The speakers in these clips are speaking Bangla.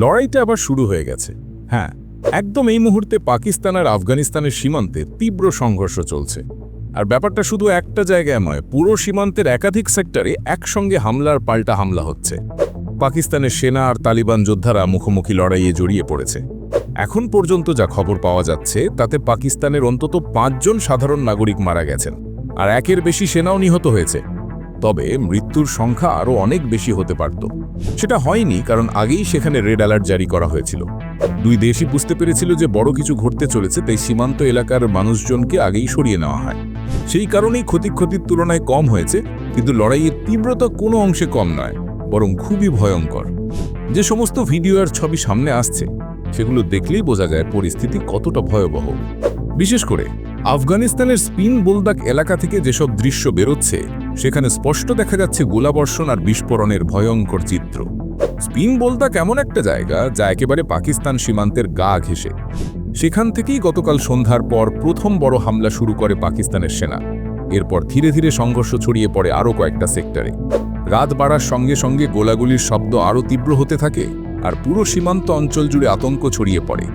লড়াইটা আবার শুরু হয়ে গেছে। হ্যাঁ একদম এই মুহূর্তে পাকিস্তান আর আফগানিস্তানের সীমান্তে তীব্র সংঘর্ষ চলছে। আর ব্যাপারটা শুধু একটা জায়গায় নয়, পুরো সীমান্তের একাধিক সেক্টরে একসঙ্গে হামলার পাল্টা হামলা হচ্ছে। পাকিস্তানের সেনা আর তালিবান যোদ্ধারা মুখোমুখি লড়াইয়ে জড়িয়ে পড়েছে। এখন পর্যন্ত যা খবর পাওয়া যাচ্ছে, তাতে পাকিস্তানের অন্তত পাঁচজন সাধারণ নাগরিক মারা গেছেন, আর একের বেশি সেনাও নিহত হয়েছে। তবে মৃত্যুর সংখ্যা আরও অনেক বেশি হতে পারত। সেটা হয়নি, কারণ আগেই সেখানে রেড অ্যালার্ট জারি করা হয়েছিল। দুই দেশই বুঝতে পেরেছিল যে বড় কিছু ঘটতে চলেছে, তাই সীমান্ত এলাকার মানুষজনকে আগেই সরিয়ে নেওয়া হয়। সেই কারণেই ক্ষতি ক্ষতির তুলনায় কম হয়েছে, কিন্তু লড়াইয়ের তীব্রতা কোনো অংশে কম নয়, বরং খুবই ভয়ঙ্কর। যে সমস্ত ভিডিও আর ছবি সামনে আসছে, সেগুলো দেখলেই বোঝা যায় পরিস্থিতি কতটা ভয়াবহ। বিশেষ করে, আফগানিস্তানের স্পিন বোলদাক এলাকা থেকে যেসব দৃশ্য বেরোচ্ছে সেখানে স্পষ্ট দেখা যাচ্ছে গোলাবর্ষণ আর বিস্ফোরণের ভয়ঙ্কর চিত্র। স্পিন বোলদাক কেমন একটা জায়গা, যা একেবারে পাকিস্তান সীমান্তের গা ঘেঁষে। সেখান থেকেই গতকাল সন্ধ্যার পর প্রথম বড় হামলা শুরু করে পাকিস্তানের সেনা। এরপর ধীরে ধীরে সংঘর্ষ ছড়িয়ে পড়ে আরও কয়েকটা সেক্টরে। রাত বাড়ার সঙ্গে সঙ্গে গোলাগুলির শব্দ আরও তীব্র হতে থাকে আর পুরো সীমান্ত অঞ্চল জুড়ে আতঙ্ক ছড়িয়ে পড়ে।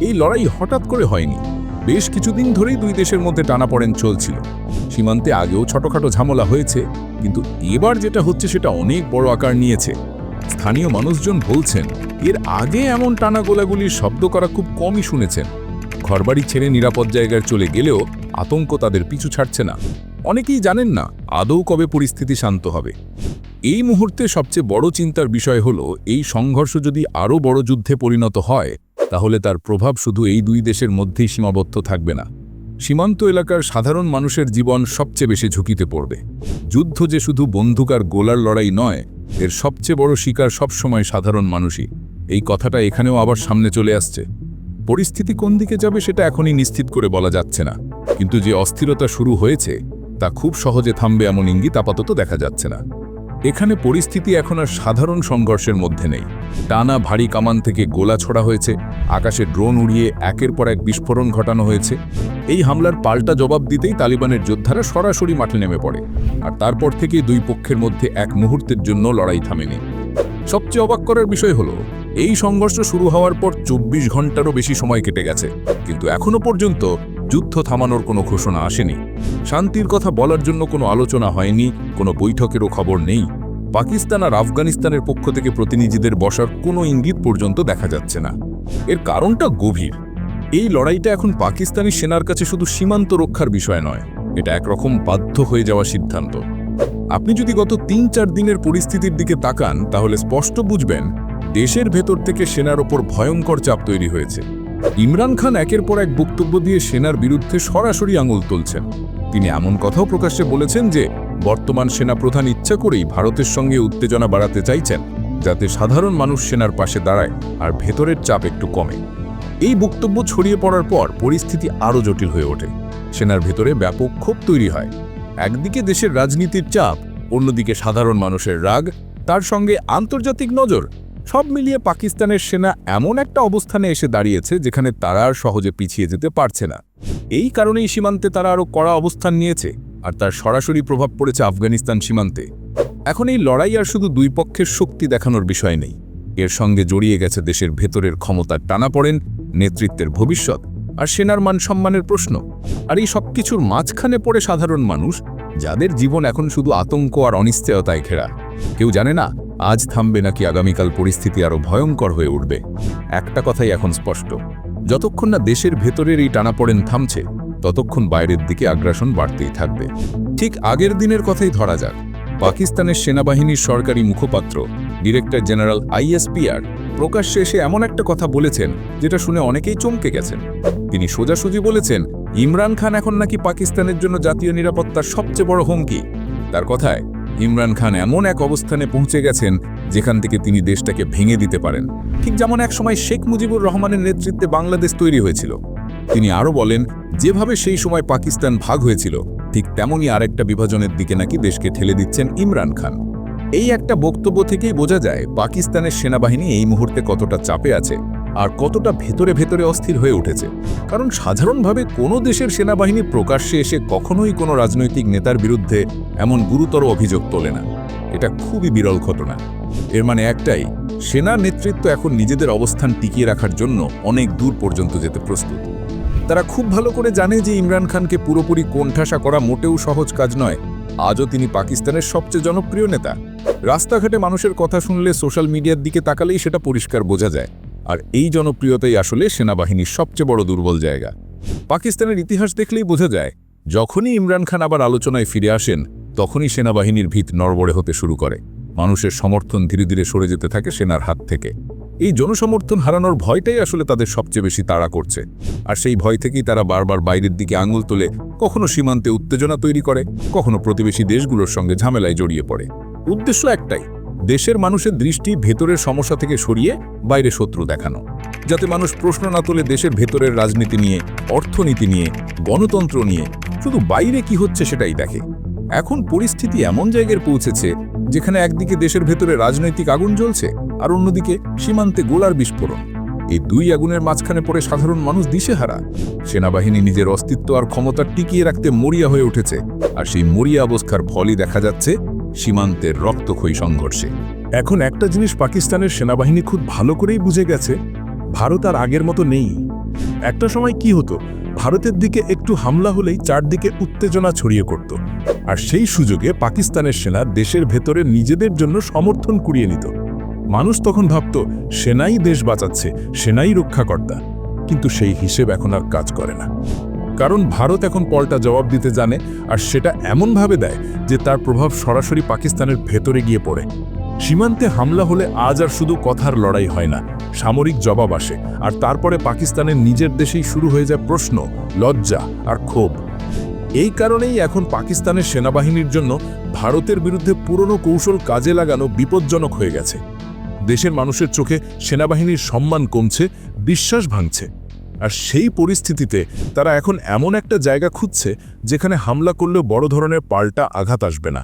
এই লড়াই হঠাৎ করে হয়নি। বেশ কিছুদিন ধরেই দুই দেশের মধ্যে টানাপড়েন চলছিল। সীমান্তে আগেও ছোটখাটো ঝামেলা হয়েছে, কিন্তু এবার যেটা হচ্ছে সেটা অনেক বড় আকার নিয়েছে। স্থানীয় মানুষজন বলছেন, এর আগে এমন টানা গোলাগুলির শব্দ করা খুব কমই শুনেছেন। ঘরবাড়ি ছেড়ে নিরাপদ জায়গায় চলে গেলেও আতঙ্ক তাদের পিছু ছাড়ছে না। অনেকেই জানেন না আদৌ কবে পরিস্থিতি শান্ত হবে। এই মুহূর্তে সবচেয়ে বড় চিন্তার বিষয় হল, এই সংঘর্ষ যদি আরও বড় যুদ্ধে পরিণত হয় তাহলে তার প্রভাব শুধু এই দুই দেশের মধ্যেই সীমাবদ্ধ থাকবে না। সীমান্ত এলাকার সাধারণ মানুষের জীবন সবচেয়ে বেশি ঝুঁকিতে পড়বে। যুদ্ধ যে শুধু বন্দুক আর গোলার লড়াই নয়, এর সবচেয়ে বড় শিকার সবসময় সাধারণ মানুষই। এই কথাটা এখানেও আবার সামনে চলে আসছে। পরিস্থিতি কোন দিকে যাবে সেটা এখনই নিশ্চিত করে বলা যাচ্ছে না। কিন্তু যে অস্থিরতা শুরু হয়েছে, তা খুব সহজে থামবে এমন ইঙ্গিত আপাতত দেখা যাচ্ছে না। এখানে পরিস্থিতি এখন আর সাধারণ সংঘর্ষের মধ্যে নেই। টানা ভারী কামান থেকে গোলা ছোড়া হয়েছে, আকাশে ড্রোন উড়িয়ে একের পর এক বিস্ফোরণ ঘটানো হয়েছে। এই হামলার পাল্টা জবাব দিতেই তালিবানের যোদ্ধারা সরাসরি মাঠে নেমে পড়ে, আর তারপর থেকে দুই পক্ষের মধ্যে এক মুহূর্তের জন্য লড়াই থামেনি। সবচেয়ে অবাক করার বিষয় হলো, এই সংঘর্ষ শুরু হওয়ার পর চব্বিশ ঘন্টারও বেশি সময় কেটে গেছে, কিন্তু এখনও পর্যন্ত যুদ্ধ থামানোর কোনো ঘোষণা আসেনি। শান্তির কথা বলার জন্য কোনো আলোচনা হয়নি, কোনো বৈঠকেরও খবর নেই। পাকিস্তান আর আফগানিস্তানের পক্ষ থেকে প্রতিনিধিদের বসার কোনো ইঙ্গিত পর্যন্ত দেখা যাচ্ছে না। এর কারণটা গভীর। এই লড়াইটা এখন পাকিস্তানি সেনার কাছে শুধু সীমান্ত রক্ষার বিষয় নয়, এটা একরকম বাধ্য হয়ে যাওয়া সিদ্ধান্ত। আপনি যদি গত তিন চার দিনের পরিস্থিতির দিকে তাকান, তাহলে স্পষ্ট বুঝবেন, দেশের ভেতর থেকে সেনার ওপর ভয়ঙ্কর চাপ তৈরি হয়েছে। ইমরান খান একের পর এক বক্তব্য দিয়ে সেনার বিরুদ্ধে সরাসরি আঙুল তুলছেন। তিনি এমন কথাও প্রকাশ্যে বলেছেন যে, বর্তমান সেনা প্রধান ইচ্ছা করেই ভারতের সঙ্গে উত্তেজনা বাড়াতে চাইছেন, যাতে সাধারণ মানুষ সেনার পাশে দাঁড়ায় আর ভেতরের চাপ একটু কমে। এই বক্তব্য ছড়িয়ে পড়ার পর পরিস্থিতি আরও জটিল হয়ে ওঠে। সেনার ভেতরে ব্যাপক ক্ষোভ তৈরি হয়। একদিকে দেশের রাজনীতির চাপ, অন্যদিকে সাধারণ মানুষের রাগ, তার সঙ্গে আন্তর্জাতিক নজর সব মিলিয়ে পাকিস্তানের সেনা এমন একটা অবস্থানে এসে দাঁড়িয়েছে যেখানে তারা আর সহজে পিছিয়ে যেতে পারছে না। এই কারণেই সীমান্তে তারা আরও কড়া অবস্থান নিয়েছে আর তার সরাসরি প্রভাব পড়েছে আফগানিস্তান সীমান্তে। এখন এই লড়াই আর শুধু দুই পক্ষের শক্তি দেখানোর বিষয় নেই। এর সঙ্গে জড়িয়ে গেছে দেশের ভেতরের ক্ষমতার টানাপড়েন নেতৃত্বের ভবিষ্যৎ আর সেনার মান সম্মানের প্রশ্ন। আর এই সব কিছুর মাঝখানে পড়ে সাধারণ মানুষ যাদের জীবন এখন শুধু আতঙ্ক আর অনিশ্চয়তায় ঘেরা। কেউ জানে না, আজ থামবে নাকি আগামীকাল পরিস্থিতি আরও ভয়ঙ্কর হয়ে উঠবে। একটা কথাই এখন স্পষ্ট। যতক্ষণ না দেশের ভেতরের এই টানাপড়েন থামছে, ততক্ষণ বাইরের দিকে আগ্রাসন বাড়তেই থাকবে। ঠিক আগের দিনের কথাই ধরা যাক। পাকিস্তানের সেনাবাহিনীর সরকারি মুখপাত্র ডিরেক্টর জেনারেল আইএসপিআর প্রকাশ্যে এসে এমন একটা কথা বলেছেন, যেটা শুনে অনেকেই চমকে গেছেন। তিনি সোজাসুজি বলেছেন, ইমরান খান এখন নাকি পাকিস্তানের জন্য জাতীয় নিরাপত্তার সবচেয়ে বড় হুমকি। তার কথায়, ইমরান খান এমন এক অবস্থানে পৌঁছে গেছেন, যেখান থেকে তিনি দেশটাকে ভেঙে দিতে পারেন। ঠিক যেমন এক সময় শেখ মুজিবুর রহমানের নেতৃত্বে বাংলাদেশ তৈরি হয়েছিল। তিনি আরও বলেন, যেভাবে সেই সময় পাকিস্তান ভাগ হয়েছিল, ঠিক তেমনই আরেকটা বিভাজনের দিকে নাকি দেশকে ঠেলে দিচ্ছেন ইমরান খান। এই একটা বক্তব্য থেকেই বোঝা যায় পাকিস্তানের সেনাবাহিনী এই মুহূর্তে কতটা চাপে আছে আর কতটা ভেতরে ভেতরে অস্থির হয়ে উঠেছে। কারণ সাধারণভাবে কোনো দেশের সেনাবাহিনী প্রকাশ্যে এসে কখনোই কোনো রাজনৈতিক নেতার বিরুদ্ধে এমন গুরুতর অভিযোগ তোলে না। এটা খুবই বিরল ঘটনা। এর মানে একটাই, সেনা নেতৃত্ব এখন নিজেদের অবস্থান টিকিয়ে রাখার জন্য অনেক দূর পর্যন্ত যেতে প্রস্তুত। তারা খুব ভালো করে জানে যে ইমরান খানকে পুরোপুরি কোণঠাসা করা মোটেও সহজ কাজ নয়। আজও তিনি পাকিস্তানের সবচেয়ে জনপ্রিয় নেতা। রাস্তাঘাটে মানুষের কথা শুনলে সোশ্যাল মিডিয়ার দিকে তাকালেই সেটা পরিষ্কার বোঝা যায়। আর এই জনপ্রিয়তাই আসলে সেনাবাহিনীর সবচেয়ে বড় দুর্বল জায়গা। পাকিস্তানের ইতিহাস দেখলেই বোঝা যায়, যখনই ইমরান খান আবার আলোচনায় ফিরে আসেন, তখনই সেনাবাহিনীর ভিত নড়বড়ে হতে শুরু করে। মানুষের সমর্থন ধীরে ধীরে সরে যেতে থাকে সেনার হাত থেকে। এই জনসমর্থন হারানোর ভয়টাই আসলে তাদের সবচেয়ে বেশি তাড়া করছে। আর সেই ভয় থেকেই তারা বারবার বাইরের দিকে আঙুল তোলে, কখনো সীমান্তে উত্তেজনা তৈরি করে, কখনো প্রতিবেশী দেশগুলোর সঙ্গে ঝামেলায় জড়িয়ে পড়ে। উদ্দেশ্য একটাই, দেশের মানুষের দৃষ্টি ভেতরের সমস্যা থেকে সরিয়ে বাইরে শত্রু দেখানো। যাতে মানুষ প্রশ্ন না তোলে দেশের ভেতরের রাজনীতি নিয়ে, অর্থনীতি নিয়ে, গণতন্ত্র নিয়ে, শুধু বাইরে কি হচ্ছে সেটাই দেখে। এখন পরিস্থিতি এমন জায়গায় পৌঁছেছে, যেখানে একদিকে দেশের ভেতরে রাজনৈতিক আগুন জ্বলছে আর অন্যদিকে সীমান্তে গোলার বিস্ফোরণ। এই দুই আগুনের মাঝখানে পড়ে সাধারণ মানুষ দিশেহারা। সেনাবাহিনী নিজের অস্তিত্ব আর ক্ষমতা টিকিয়ে রাখতে মরিয়া হয়ে উঠেছে, আর সেই মরিয়া অবস্থার ফলই দেখা যাচ্ছে সীমান্তের রক্তক্ষয়ী সংঘর্ষে। এখন একটা জিনিস পাকিস্তানের সেনাবাহিনী খুব ভালো করেই বুঝে গেছে, ভারত আর আগের মতো নেই। একটা সময় কি হতো, ভারতের দিকে একটু হামলা হলেই চারদিকে উত্তেজনা ছড়িয়ে করত আর সেই সুযোগে পাকিস্তানের সেনা দেশের ভেতরে নিজেদের জন্য সমর্থন কুড়িয়ে নিত। মানুষ তখন ভাবত, সেনাই দেশ বাঁচাচ্ছে, সেনাই রক্ষাকর্তা। কিন্তু সেই হিসেব এখন আর কাজ করে না। কারণ ভারত এখন পল্টা জবাব দিতে জানে আর সেটা এমনভাবে দেয় যে তার প্রভাব সরাসরি পাকিস্তানের ভেতরে গিয়ে পড়ে। সীমান্তে হামলা হলে আজ আর শুধু কথার লড়াই হয় না, সামরিক জবাব আসে। আর তারপরে পাকিস্তানের নিজের দেশেই শুরু হয়ে যায় প্রশ্ন, লজ্জা আর ক্ষোভ। এই কারণেই এখন পাকিস্তানের সেনাবাহিনীর জন্য ভারতের বিরুদ্ধে পুরনো কৌশল কাজে লাগানো বিপজ্জনক হয়ে গেছে। দেশের মানুষের চোখে সেনাবাহিনীর সম্মান কমছে, বিশ্বাস ভাঙছে। আর সেই পরিস্থিতিতে তারা এখন এমন একটা জায়গা খুঁজছে যেখানে হামলা করলেও বড় ধরনের পাল্টা আঘাত আসবে না।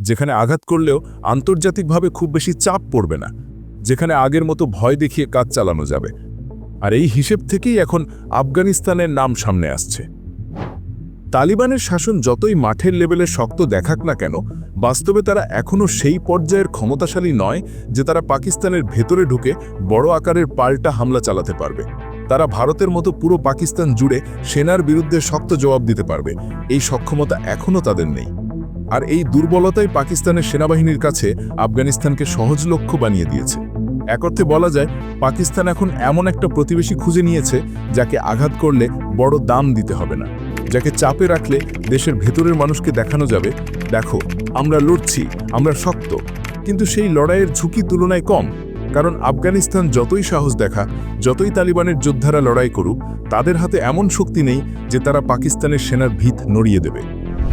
যেখানে আঘাত করলেও আন্তর্জাতিকভাবে খুব বেশি চাপ পড়বে না। যেখানে আগের মতো ভয় দেখিয়ে কাজ চালানো যাবে। আর এই হিসেব থেকেই এখন আফগানিস্তানের নাম সামনে আসছে। তালিবানের শাসন যতই মাঠের লেভেলে শক্ত দেখাক না কেন, বাস্তবে তারা এখনও সেই পর্যায়ের ক্ষমতাশালী নয় যে তারা পাকিস্তানের ভেতরে ঢুকে বড় আকারের পাল্টা হামলা চালাতে পারবে। তারা ভারতের মতো পুরো পাকিস্তান জুড়ে সেনার বিরুদ্ধে শক্ত জবাব দিতে পারবে। এই সক্ষমতা এখনও তাদের নেই। আর এই দুর্বলতাই পাকিস্তানের সেনাবাহিনীর কাছে আফগানিস্তানকে সহজ লক্ষ্য বানিয়ে দিয়েছে। এক অর্থে বলা যায়, পাকিস্তান এখন এমন একটা প্রতিবেশী খুঁজে নিয়েছে যাকে আঘাত করলে বড় দাম দিতে হবে না। যাকে চাপে রাখলে দেশের ভেতরের মানুষকে দেখানো যাবে, দেখো, আমরা লড়ছি, আমরা শক্ত। কিন্তু সেই লড়াইয়ের ঝুঁকি তুলনায় কম, কারণ আফগানিস্তান যতই সাহস দেখা, যতই তালিবানের যোদ্ধারা লড়াই করুক, তাদের হাতে এমন শক্তি নেই যে তারা পাকিস্তানের সেনার ভিত নড়িয়ে দেবে।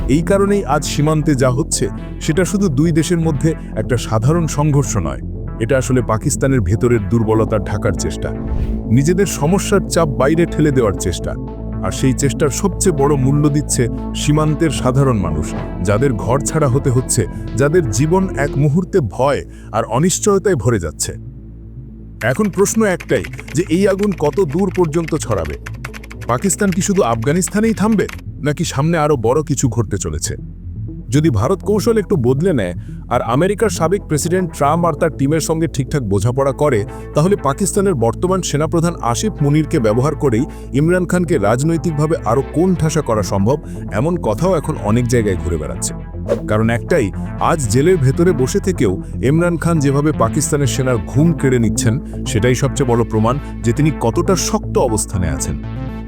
এই কারণেই আজ সীমান্তে যা হচ্ছে, সেটা শুধু দুই দেশের মধ্যে একটা সাধারণ সংঘর্ষ নয়। এটা আসলে পাকিস্তানের ভেতরের দুর্বলতা ঢাকার চেষ্টা। নিজেদের সমস্যার চাপ বাইরে ঠেলে দেওয়ার চেষ্টা। আর সেই চেষ্টার সবচেয়ে বড় মূল্য দিচ্ছে সীমান্তের সাধারণ মানুষ, যাদের ঘর ছাড়া হতে হচ্ছে, যাদের জীবন এক মুহূর্তে ভয় আর অনিশ্চয়তায় ভরে যাচ্ছে। এখন প্রশ্ন একটাই, যে এই আগুন কত দূর পর্যন্ত ছড়াবে? পাকিস্তান কি শুধু আফগানিস্তানেই থামবে, নাকি সামনে আরও বড় কিছু ঘটতে চলেছে? যদি ভারত কৌশল একটু বদলে নেয় আর আমেরিকার সাবেক প্রেসিডেন্ট ট্রাম্প আর তার টিমের সঙ্গে ঠিকঠাক বোঝাপড়া করে, তাহলে পাকিস্তানের বর্তমান সেনাপ্রধান আসিফ মুনিরকে ব্যবহার করেই ইমরান খানকে রাজনৈতিকভাবে আরও কোন ঠাসা করা সম্ভব, এমন কথাও এখন অনেক জায়গায় ঘুরে বেড়াচ্ছে। কারণ একটাই, আজ জেলের ভেতরে বসে থেকেও ইমরান খান যেভাবে পাকিস্তানের সেনার ঘুম কেড়ে নিচ্ছেন, সেটাই সবচেয়ে বড় প্রমাণ যে তিনি কতটা শক্ত অবস্থানে আছেন।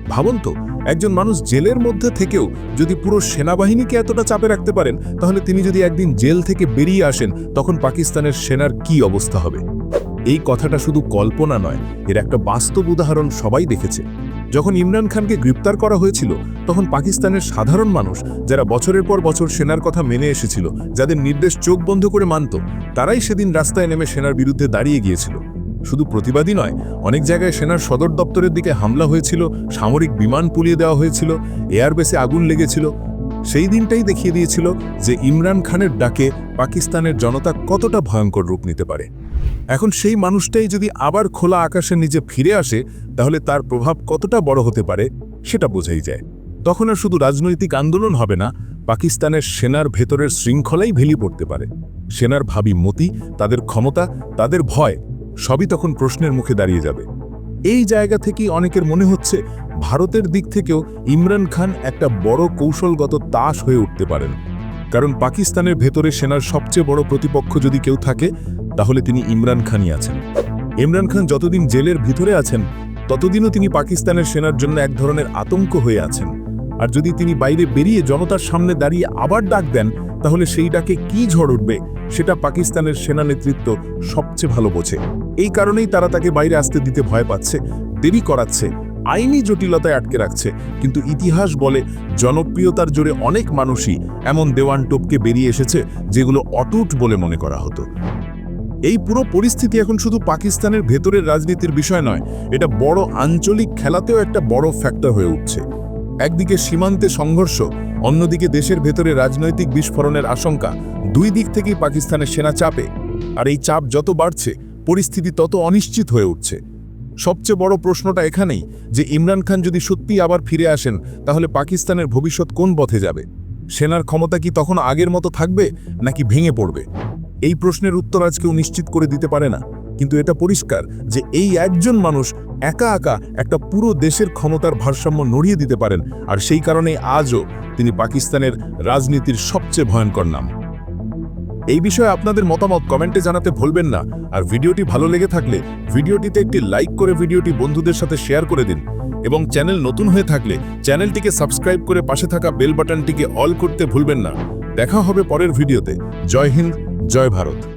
ভাবুন তো, একজন মানুষ জেলের মধ্যে থেকেও যদি পুরো সেনাবাহিনীকে এতটা চাপে রাখতে পারেন, তাহলে তিনি যদি একদিন জেল থেকে বেরিয়ে আসেন, তখন পাকিস্তানের সেনার কি অবস্থা হবে? এই কথাটা শুধু কল্পনা নয়, এর একটা বাস্তব উদাহরণ সবাই দেখেছে। যখন ইমরান খানকে গ্রেপ্তার করা হয়েছিল, তখন পাকিস্তানের সাধারণ মানুষ, যারা বছরের পর বছর সেনার কথা মেনে এসেছিল, যাদের নির্দেশ চোখ বন্ধ করে মানত, তারাই সেদিন রাস্তায় নেমে সেনার বিরুদ্ধে দাঁড়িয়ে গিয়েছিল। শুধু প্রতিবাদী নয়, অনেক জায়গায় সেনার সদর দপ্তরের দিকে হামলা হয়েছিল, সামরিক বিমান পুলিয়ে দেওয়া হয়েছিল, এয়ারবেসে আগুন লেগেছিল। সেই দিনটাই দেখিয়ে দিয়েছিল যে ইমরান খানের ডাকে পাকিস্তানের জনতা কতটা ভয়ঙ্কর রূপ নিতে পারে। এখন সেই মানুষটাই যদি আবার খোলা আকাশের নিচে ফিরে আসে, তাহলে তার প্রভাব কতটা বড় হতে পারে, সেটা বোঝাই যায়। তখন আর শুধু রাজনৈতিক আন্দোলন হবে না, পাকিস্তানের সেনার ভেতরের শৃঙ্খলাই ভেলি পড়তে পারে। সেনার ভাবি মতি, তাদের ক্ষমতা, তাদের ভয় সবই তখন প্রশ্নের মুখে দাঁড়িয়ে যাবে। এই জায়গা থেকেই অনেকের মনে হচ্ছে ভারতের দিক থেকেও ইমরান খান একটা বড় কৌশলগত তাস হয়ে উঠতে পারেন। কারণ পাকিস্তানের ভেতরে সেনার সবচেয়ে বড় প্রতিপক্ষ যদি কেউ থাকে, তাহলে তিনি ইমরান খানই আছেন। ইমরান খান যতদিন জেলের ভিতরে আছেন, ততদিনও তিনি পাকিস্তানের সেনার জন্য এক ধরনের আতঙ্ক হয়ে আছেন। আর যদি তিনি বাইরে বেরিয়ে জনতার সামনে দাঁড়িয়ে আবার ডাক দেন, তাহলে সেই ডাকে কি ঝড় উঠবে, সেটা পাকিস্তানের সেনা নেতৃত্ব সবচেয়ে ভালো বোঝে। এই কারণেই তারা তাকে বাইরে আসতে দিতে ভয় পাচ্ছে, দেরি করাচ্ছে, আইনি জটিলতায় আটকে রাখছে। কিন্তু ইতিহাস বলে জনপ্রিয়তার জোরে অনেক মানুষই এমন দেওয়ান টোপকে বেরিয়ে এসেছে যেগুলো অটুট বলে মনে করা হতো। এই পুরো পরিস্থিতি এখন শুধু পাকিস্তানের ভেতরের রাজনীতির বিষয় নয়, এটা বড় আঞ্চলিক খেলাতেও একটা বড় ফ্যাক্টর হয়ে উঠছে। একদিকে সীমান্তে সংঘর্ষ, অন্যদিকে দেশের ভেতরে রাজনৈতিক বিস্ফোরণের আশঙ্কা, দুই দিক থেকেই পাকিস্তানের সেনা চাপে। আর এই চাপ যত বাড়ছে, পরিস্থিতি তত অনিশ্চিত হয়ে উঠছে। সবচেয়ে বড় প্রশ্নটা এখানেই যে ইমরান খান যদি সত্যি আবার ফিরে আসেন, তাহলে পাকিস্তানের ভবিষ্যৎ কোন পথে যাবে? সেনার ক্ষমতা কি তখন আগের মতো থাকবে, নাকি ভেঙে পড়বে? এই প্রশ্নের উত্তর আজ কেউ নিশ্চিত করে দিতে পারে না। কিন্তু এটা পরিষ্কার যে এই একজন মানুষ একা একা একটা পুরো দেশের ক্ষমতার ভারসাম্য নড়িয়ে দিতে পারেন, আর সেই কারণে আজও তিনি পাকিস্তানের রাজনীতির সবচেয়ে ভয়ঙ্কর নাম। এই বিষয়ে আপনাদের মতামত কমেন্টে জানাতে ভুলবেন না। আর ভিডিওটি ভালো লেগে থাকলে ভিডিওটিতে একটি লাইক করে ভিডিওটি বন্ধুদের সাথে শেয়ার করে দিন। এবং চ্যানেল নতুন হয়ে থাকলে চ্যানেলটিকে সাবস্ক্রাইব করে পাশে থাকা বেল বাটনটিকে অল করতে ভুলবেন না। দেখা হবে পরের ভিডিওতে। জয় হিন্দ, জয় ভারত।